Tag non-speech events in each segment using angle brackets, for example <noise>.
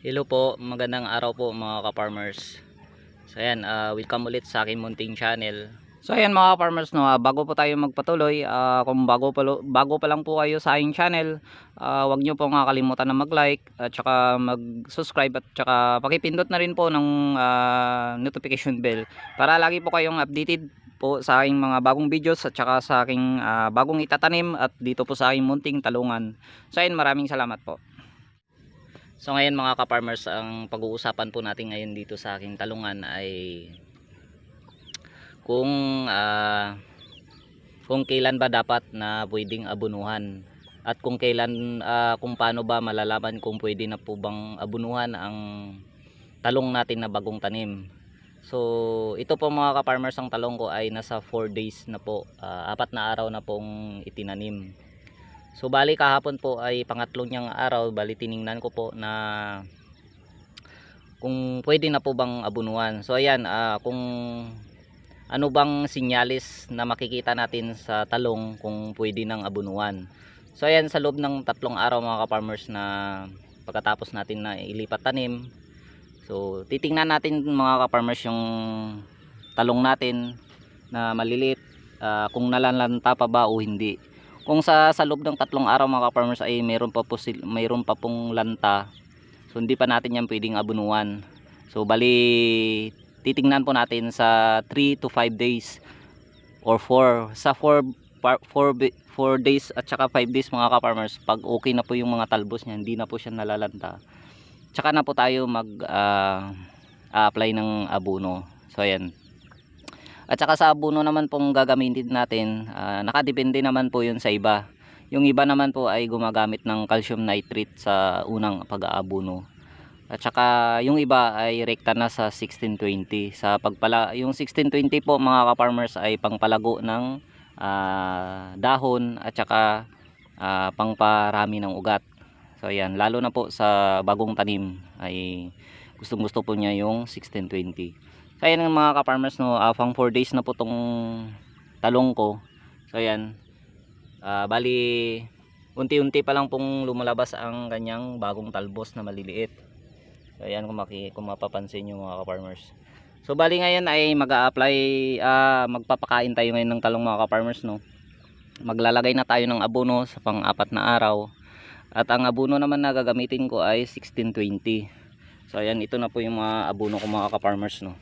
Hello po, magandang araw po mga ka-farmers. So ayan, ah, welcome ulit sa aking munting channel. So ayan mga ka-farmers, no, ah, bago po tayo magpatuloy, ah, kung bago pa, bago pa lang po kayo sa aking channel, ah, wag nyo po nga kalimutan na mag-like at saka mag-subscribe at saka pakipindot na rin po ng ah, notification bell para lagi po kayong updated po sa aking mga bagong videos at saka sa aking ah, bagong itatanim at dito po sa aking munting talungan. So ayan, maraming salamat po. So ngayon mga ka-farmers, ang pag-uusapan po natin ngayon dito sa aking talungan ay kung ah, kung kailan ba dapat na pwedeng abunuhan at kung kailan ah, kung paano ba malalaman kung pwede na po bang abunuhan ang talong natin na bagong tanim. So ito po mga ka-farmers ang talong ko ay nasa 4 days na po, ah, apat na araw na pong itinanim. So bali kahapon po ay pangatlong niyang araw, bali tiningnan ko po na kung pwede na po bang abunuan. So ayan, ah, kung ano bang sinyalis na makikita natin sa talong kung pwede nang abunuan. So ayan, sa loob ng tatlong araw mga ka-farmers na pagkatapos natin na ilipat tanim. So titingnan natin mga ka-farmers yung talong natin na maliliit ah, kung nalalanta pa ba o hindi kung sa sa loob ng tatlong araw mga farmers ay mayroon pa po mayroon pa pong lanta. So hindi pa natin yan pwedeng abunuan. So bali titingnan po natin sa 3 to 5 days or 4 sa 4 4 4 days at saka 5 days mga ka-farmers pag okay na po yung mga talbos niya hindi na po siya nalalanta. Tsaka na po tayo mag ah, apply ng abono so ayan at saka sa abono naman pong gagamitin natin, ah, nakadepende naman po yun sa iba. Yung iba naman po ay gumagamit ng calcium nitrate sa unang pag-aabono. At saka yung iba ay rekta na sa 1620. Sa pagpala yung 1620 po mga ka-farmers ay pangpalago ng ah, dahon at saka ah, pangparami ng ugat. So ayan, lalo na po sa bagong tanim ay gustong-gusto po niya yung 1620. So ayan ang mga ka-farmers no, uh, pang 4 days na po tong talong ko. So ayan. Ah, bali unti-unti pa lang pong lumalabas ang kanyang bagong talbos na maliliit. So ayan kung, maki, kung mapapansin nyo mga ka-farmers. So bali ngayon ay mag-a-apply ah, magpapakain tayo ngayon ng talong mga ka-farmers no. Maglalagay na tayo ng abono sa pang-apat na araw. At ang abono naman na gagamitin ko ay 1620. So ayan ito na po yung mga abono ko mga ka-farmers no.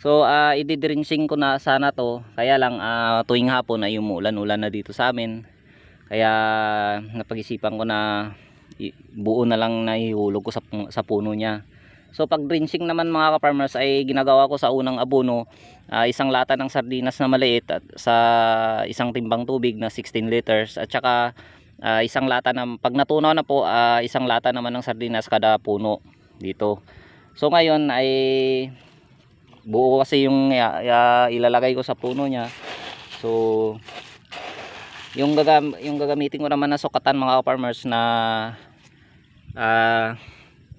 So, uh, i-drenching ko na sana to. Kaya lang ah, tuwing hapon ay umuulan-ulan na dito sa amin. Kaya napag-isipan ko na buo na lang na ihulog ko sa, sa puno niya. So, pag drenching naman mga ka-farmers ay ginagawa ko sa unang abono, ah, isang lata ng sardinas na maliit at sa isang timbang tubig na 16 liters at saka ah, isang lata na pag natunaw na po, ah, isang lata naman ng sardinas kada puno dito. So, ngayon ay buo kasi yung ya, ya- ilalagay ko sa puno niya. So yung gagam yung gagamitin ko naman na sukatan mga farmers na ah,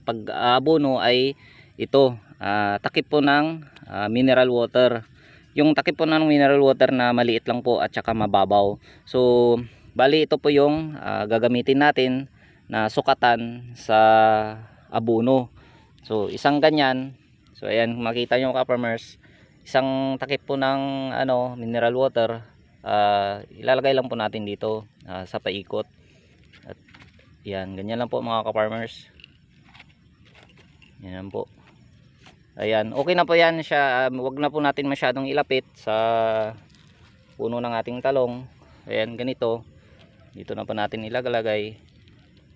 pag abono ay ito ah, takip po ng ah, mineral water. Yung takip po ng mineral water na maliit lang po at saka mababaw. So bali ito po yung ah, gagamitin natin na sukatan sa abono so isang ganyan So ayan, makita nyo ka-farmers, isang takip po ng ano, mineral water, ah, ilalagay lang po natin dito ah, sa paikot. At yan, ganyan lang po mga ka-farmers. Yan po. Ayan, okay na po yan siya. Um, wag na po natin masyadong ilapit sa puno ng ating talong. Ayan, ganito. Dito na po natin ilagalagay.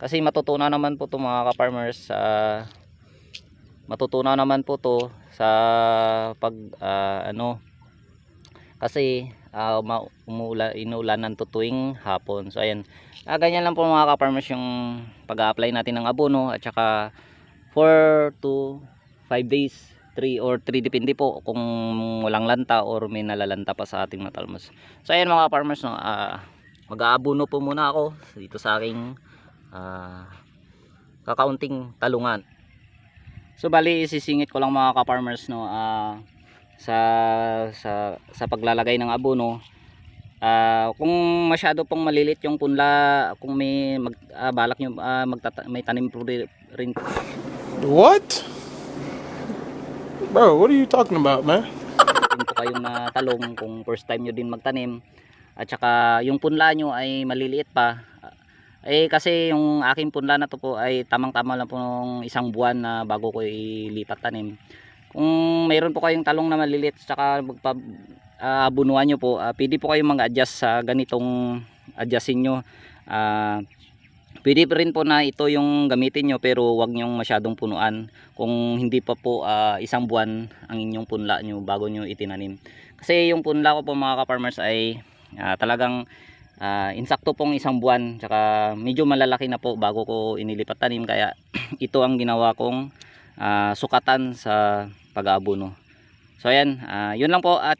Kasi matutunan naman po to mga ka-farmers sa matutunan naman po to sa pag ah, ano kasi uh, umuula inulanan to tuwing hapon. So ayan. Ah, ganyan lang po mga ka-farmers yung pag-apply natin ng abono at saka 4 to 5 days 3 or 3 depende po kung walang lanta or may nalalanta pa sa ating mga talmos so ayan mga farmers no, ah, mag-aabono po muna ako dito sa aking ah, kakaunting talungan So bali isisingit ko lang mga ka-farmers no ah, sa sa sa paglalagay ng abono. Ah, kung masyado pong malilit yung punla, kung may mag, ah, balak nyo ah, magtata- may tanim po ri- rin What? Bro, what are you talking about, man? Kung po kayong na talong kung first time nyo din magtanim at saka yung punla nyo ay maliliit pa eh kasi yung aking punla na to po ay tamang tama lang po ng isang buwan na bago ko ilipat tanim kung mayroon po kayong talong na maliliit saka magpa ah, bunuan nyo po ah, pwede po kayong mag-adjust sa ganitong adjustin nyo. Ah, pwede rin po na ito yung gamitin nyo pero wag nyong masyadong punuan. Kung hindi pa po ah, isang buwan ang inyong punla nyo bago nyo itinanim. Kasi yung punla ko po mga ka-farmers ay ah, talagang ah, insakto pong isang buwan tsaka medyo malalaki na po bago ko inilipat tanim kaya <clears throat> ito ang ginawa kong ah, sukatan sa pag-aabono so ayan ah, yun lang po at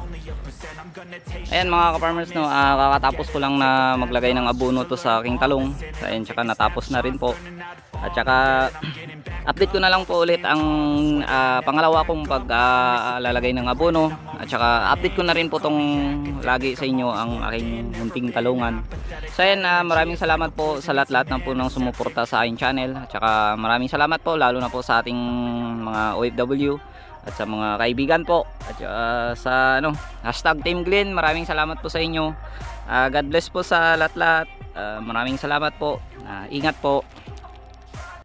Ayan mga ka-farmers no, ah, kakatapos ko lang na maglagay ng abono to sa aking talong. Ayan, tsaka natapos na rin po. At tsaka <clears throat> update ko na lang po ulit ang ah, pangalawa kong paglalagay ng abono. At tsaka update ko na rin po tong lagi sa inyo ang aking munting talungan. So ayan, ah, maraming salamat po sa lahat-lahat na po ng sumuporta sa aking channel. At tsaka maraming salamat po lalo na po sa ating mga OFW at sa mga kaibigan po at uh, sa ano hashtag Team Glenn maraming salamat po sa inyo. Ah, God bless po sa lahat-lahat. Ah, maraming salamat po. Ah, ingat po